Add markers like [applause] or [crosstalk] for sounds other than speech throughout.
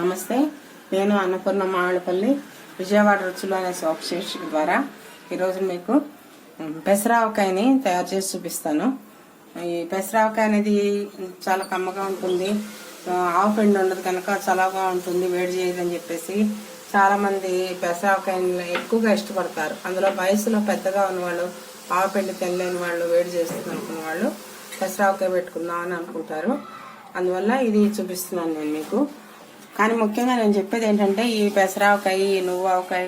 నమస్తే నేను అన్నపూర్ణ మామిడిపల్లి విజయవాడ రుచులు అనే సోప్ శీర్షిక ద్వారా ఈరోజు మీకు పెసరావకాయని తయారు చేసి చూపిస్తాను. ఈ పెసరావకాయ అనేది చాలా కమ్మగా ఉంటుంది. ఆవు పిండి ఉండదు కనుక చలవగా ఉంటుంది వేడి చేయదని చెప్పేసి చాలామంది పెసరావకాయని ఎక్కువగా ఇష్టపడతారు. అందులో వయసులో పెద్దగా ఉన్నవాళ్ళు ఆవు పిండి తినలేని వాళ్ళు వేడి చేస్తుంది అనుకున్న వాళ్ళు పెసరావకాయ పెట్టుకుందాం అని అనుకుంటారు. అందువల్ల ఇది చూపిస్తున్నాను నేను మీకు. కానీ ముఖ్యంగా నేను చెప్పేది ఏంటంటే ఈ పెసరావకాయ ఈ నువ్వు ఆవకాయ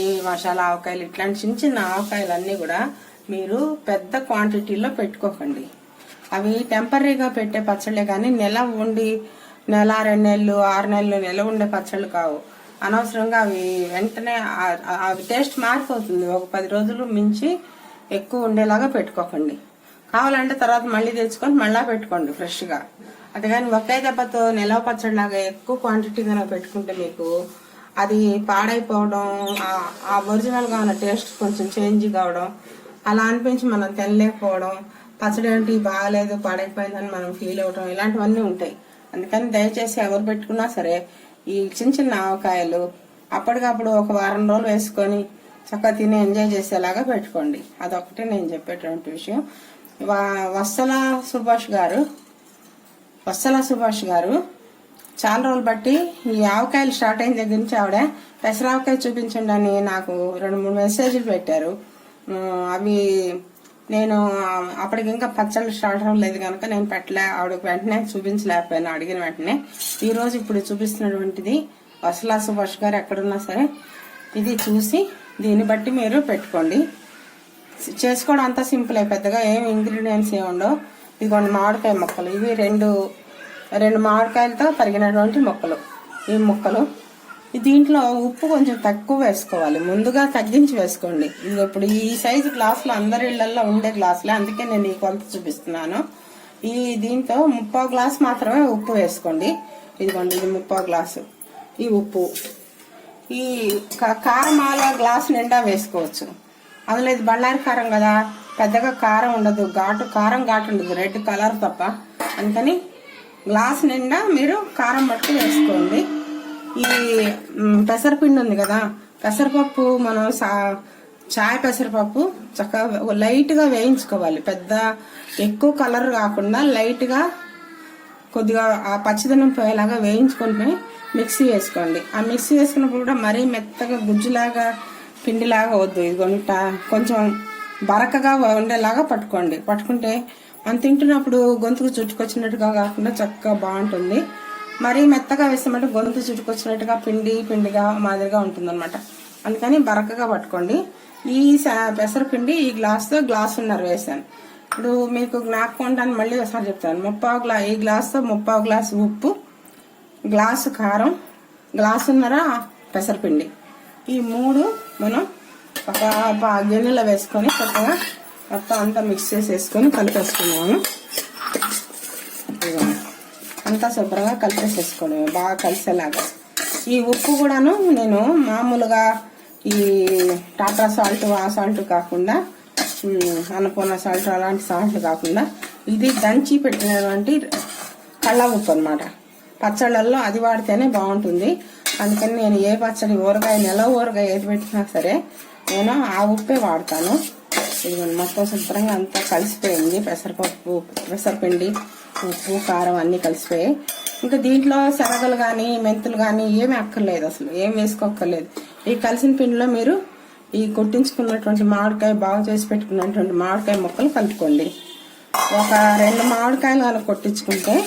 ఈ మసాలా ఆవకాయలు ఇట్లాంటి చిన్న చిన్న ఆవకాయలన్నీ కూడా మీరు పెద్ద క్వాంటిటీలో పెట్టుకోకండి. అవి టెంపరీగా పెట్టే పచ్చళ్ళే కానీ నెల ఉండి నెల రెండు నెలలు ఆరు నెలలు నెల ఉండే పచ్చళ్ళు కావు. అనవసరంగా అవి వెంటనే అవి టేస్ట్ మారిపోతుంది. ఒక పది రోజులు మించి ఎక్కువ ఉండేలాగా పెట్టుకోకండి. కావాలంటే తర్వాత మళ్ళీ తెచ్చుకొని మళ్ళా పెట్టుకోండి ఫ్రెష్గా. అది కానీ ఒకే దెబ్బతో నిలవ పచ్చడిలాగా ఎక్కువ క్వాంటిటీ కనుక పెట్టుకుంటే మీకు అది పాడైపోవడం ఆ- ఒరిజినల్గా ఉన్న టేస్ట్ కొంచెం చేంజ్ కావడం అలా అనిపించి మనం తినలేకపోవడం పచ్చడి ఏంటి బాగాలేదు పాడైపోయిందని మనం ఫీల్ అవడం ఇలాంటివన్నీ ఉంటాయి. అందుకని దయచేసి ఎవరు పెట్టుకున్నా సరే ఈ చిన్న చిన్న ఆవకాయలు అప్పటికప్పుడు ఒక వారం రోజులు వేసుకొని చక్కగా తిని ఎంజాయ్ చేసేలాగా పెట్టుకోండి. అదొకటే నేను చెప్పేటువంటి విషయం. వత్సల సుభాష్ గారు వత్సల సుభాష్ గారు చాలా రోజులు బట్టి ఈ ఆవకాయలు స్టార్ట్ అయిన దగ్గర నుంచి ఆవిడ పెసరావకాయ చూపించండి అని నాకు రెండు మూడు మెసేజ్లు పెట్టారు. అవి నేను అప్పటికి ఇంకా పచ్చళ్ళు స్టార్ట్ అవ్వలేదు కనుక నేను పెట్టలే ఆవిడకి వెంటనే చూపించలేకపోయాను అడిగిన వెంటనే. ఈరోజు ఇప్పుడు చూపిస్తున్నటువంటిది వసలా సుభాష్ గారు ఎక్కడున్నా సరే ఇది చూసి దీన్ని బట్టి మీరు పెట్టుకోండి. చేసుకోవడం అంతా సింపుల్ పెద్దగా ఏం ఇంగ్రీడియంట్స్ ఏమి ఉండవు. ఇదిగోండి మామిడికాయ మొక్కలు. ఇవి రెండు రెండు మామిడికాయలతో తరిగినటువంటి మొక్కలు. ఈ మొక్కలు. దీంట్లో ఉప్పు కొంచెం తక్కువ వేసుకోవాలి. ముందుగా తగ్గించి వేసుకోండి. ఇది ఇప్పుడు ఈ సైజు గ్లాసులు అందరి ఇళ్ళలో ఉండే గ్లాసులే అందుకే నేను ఈ కొలత చూపిస్తున్నాను. ఈ దీంతో ముప్పో గ్లాస్ మాత్రమే ఉప్పు వేసుకోండి. ఇదిగోండి ఇది ముప్పో గ్లాసు ఈ ఉప్పు. ఈ క- కారం గ్లాస్ నిండా వేసుకోవచ్చు. అందులో ఇది బళ్ళారి కారం కదా. పెద్దగా కారం ఉండదు. ఘాటు కారం ఘాటు ఉండదు. రెడ్ కలర్ తప్ప. అందుకని గ్లాస్ నిండా మీరు కారం పట్టు వేసుకోండి. ఈ పెసరపిండి ఉంది కదా. పెసరపప్పు మనం సా చాయ్ పెసరపప్పు చక్కగా లైట్గా వేయించుకోవాలి. పెద్ద ఎక్కువ కలర్ కాకుండా లైట్గా కొద్దిగా ఆ పచ్చిదనం పోయేలాగా వేయించుకుంటే మిక్సీ వేసుకోండి. ఆ మిక్సీ వేసుకున్నప్పుడు కూడా మరీ మెత్తగా గుజ్జులాగా పిండిలాగా వద్దు. ఇదిగోండి టా- కొంచెం బరకగా ఉండేలాగా పట్టుకోండి. పట్టుకుంటే మనం తింటున్నప్పుడు గొంతుకు చుట్టుకొచ్చినట్టుగా కాకుండా చక్కగా బాగుంటుంది. మరీ మెత్తగా వేసామంటే గొంతు చుట్టుకొచ్చినట్టుగా పిండి పిండిగా మాదిరిగా ఉంటుందన్నమాట. అందుకని బరకగా పట్టుకోండి. ఈ పెసరపిండి ఈ గ్లాస్తో గ్లాసున్నర వేసాను ఇప్పుడు మీకు జ్ఞాపకం మళ్ళీ ఒకసారి చెప్తాను. ముప్పావు గ్లా ఈ గ్లాస్తో ముప్పావు గ్లాసు ఉప్పు గ్లాసు కారం గ్లాసున్నర పెసరపిండి. ఈ మూడు మనం ఒక ప- గిన్నెలో వేసుకొని చక్కగా మొత్తం అంతా మిక్స్ చేసేసుకొని కలిపేసుకున్నాము అంతా శుభ్రంగా కలిపేసేసుకోవడం బాగా కలిసేలాగా. ఈ ఉప్పు కూడాను నేను మామూలుగా ఈ టాటా సాల్ట్ ఆ సాల్ట్ కాకుండా అన్నపూర్ణ సాల్ట్ అలాంటి సాల్ట్ కాకుండా ఇది దంచి పెట్టినటువంటి కళ్ళ ఉప్పు అనమాట పచ్చళ్ళల్లో అది వాడితేనే బాగుంటుంది. అందుకని నేను ఏ పచ్చడి ఊరగాయ నెల ఊరగాయ ఏది పెట్టినా సరే నేను ఆ ఉప్పే వాడతాను. ఇదిగోండి మొత్తం శుభ్రంగా అంతా కలిసిపోయింది. పెసరపప్పు పెసరపిండి ఉప్పు కారం అన్నీ కలిసిపోయాయి. ఇంకా దీంట్లో శనగలు కానీ మెంతులు కానీ ఏమీ అక్కర్లేదు అసలు. ఏం వేసుకోక్కర్లేదు. ఈ కలిసిన పిండిలో మీరు ఈ కొట్టించుకున్నటువంటి మామిడికాయ బాగు చేసి పెట్టుకున్నటువంటి మామిడికాయ ముక్కలు కలుపుకోండి. ఒక రెండు మామిడికాయలు కనుక కొట్టించుకుంటే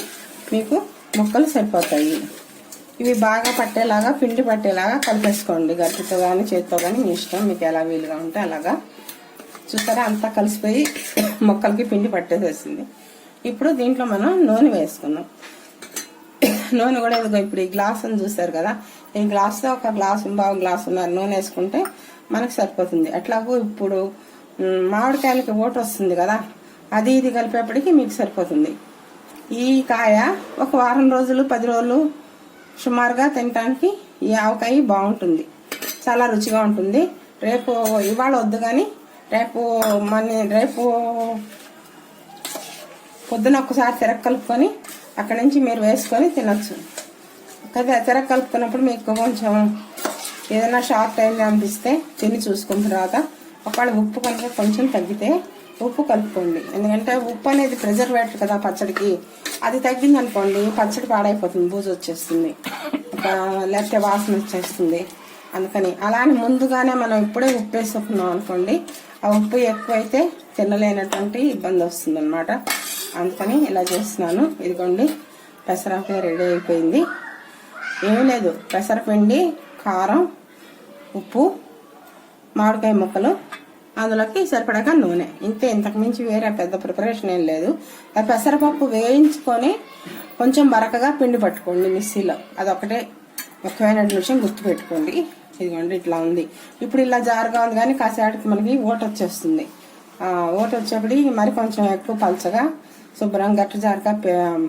మీకు ముక్కలు సరిపోతాయి. ఇవి బాగా పట్టేలాగా పిండి పట్టేలాగా కలిపేసుకోండి. గట్టితో కానీ చేతితో కానీ మీ ఇష్టం. మీకు ఎలా వీలుగా ఉంటే అలాగా. చూసారా అంతా కలిసిపోయి [coughs] మొక్కలకి పిండి పట్టేసేసింది. ఇప్పుడు దీంట్లో మనం నూనె వేసుకుందాం. [coughs] నూనె కూడా ఇదిగో ఇప్పుడు ఈ గ్లాస్ అని చూసారు కదా? ఈ గ్లాస్తో ఒక గ్లాసు బాగు గ్లాస్ ఉన్నారు. నూనె వేసుకుంటే మనకు సరిపోతుంది. అట్లాగూ ఇప్పుడు మామిడికాయలకి ఓటు వస్తుంది కదా? అది ఇది కలిపేపటికి మీకు సరిపోతుంది. ఈ కాయ ఒక వారం రోజులు పది రోజులు సుమారుగా తినడానికి ఈ ఆవకాయ బాగుంటుంది. చాలా రుచిగా ఉంటుంది. రేపు ఇవాళ వద్దు కానీ రేపు మన రేపు పొద్దున ఒకసారి తిరగ కలుపుకొని అక్కడి నుంచి మీరు వేసుకొని తినచ్చు. కదా తిరగ కలుపుకున్నప్పుడు మీకు కొంచెం ఏదైనా షార్ట్ టైం అనిపిస్తే తిని చూసుకున్న తర్వాత ఒకవేళ ఉప్పు కనుక కొంచెం తగ్గితే ఉప్పు కలుపుకోండి. ఎందుకంటే ఉప్పు అనేది ప్రిజర్వేటర్ కదా పచ్చడికి. అది తగ్గింది అనుకోండి పచ్చడి పాడైపోతుంది బూజు వచ్చేస్తుంది. ఒక లేకపోతే వాసన వచ్చేస్తుంది. అందుకని అలానే ముందుగానే మనం ఇప్పుడే ఉప్పు వేసుకున్నాం అనుకోండి ఆ ఉప్పు ఎక్కువైతే తినలేనటువంటి ఇబ్బంది వస్తుంది అనమాట అందుకని ఇలా చేస్తున్నాను. ఇదిగోండి పెసరపై రెడీ అయిపోయింది. ఏం లేదు. పెసరపిండి కారం ఉప్పు మామిడికాయ ముక్కలు అందులోకి సరిపడక నూనె. ఇంతే ఇంతకు మించి వేరే పెద్ద ప్రిపరేషన్ ఏం లేదు. ఆ పెసరపప్పు వేయించుకొని కొంచెం బరకగా పిండి పట్టుకోండి మిక్సీలో. అదొకటే ముఖ్యమైన విషయం గుర్తుపెట్టుకోండి. ఇదిగోండి ఇట్లా ఉంది. ఇప్పుడు ఇలా జారుగా ఉంది కానీ కాసేపటికి మనకి ఓట వచ్చేస్తుంది. ఓట వచ్చేప్పటికి మరి కొంచెం ఎక్కువ పలచగా శుభ్రం గట్ట జారుగా పే-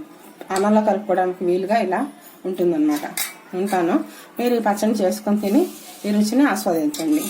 అన్నంలో కలుపుకోవడానికి వీలుగా ఇలా ఉంటుందన్నమాట. ఉంటాను. మీరు ఈ పచ్చడి చేసుకొని తిని ఈ రుచిని ఆస్వాదించండి.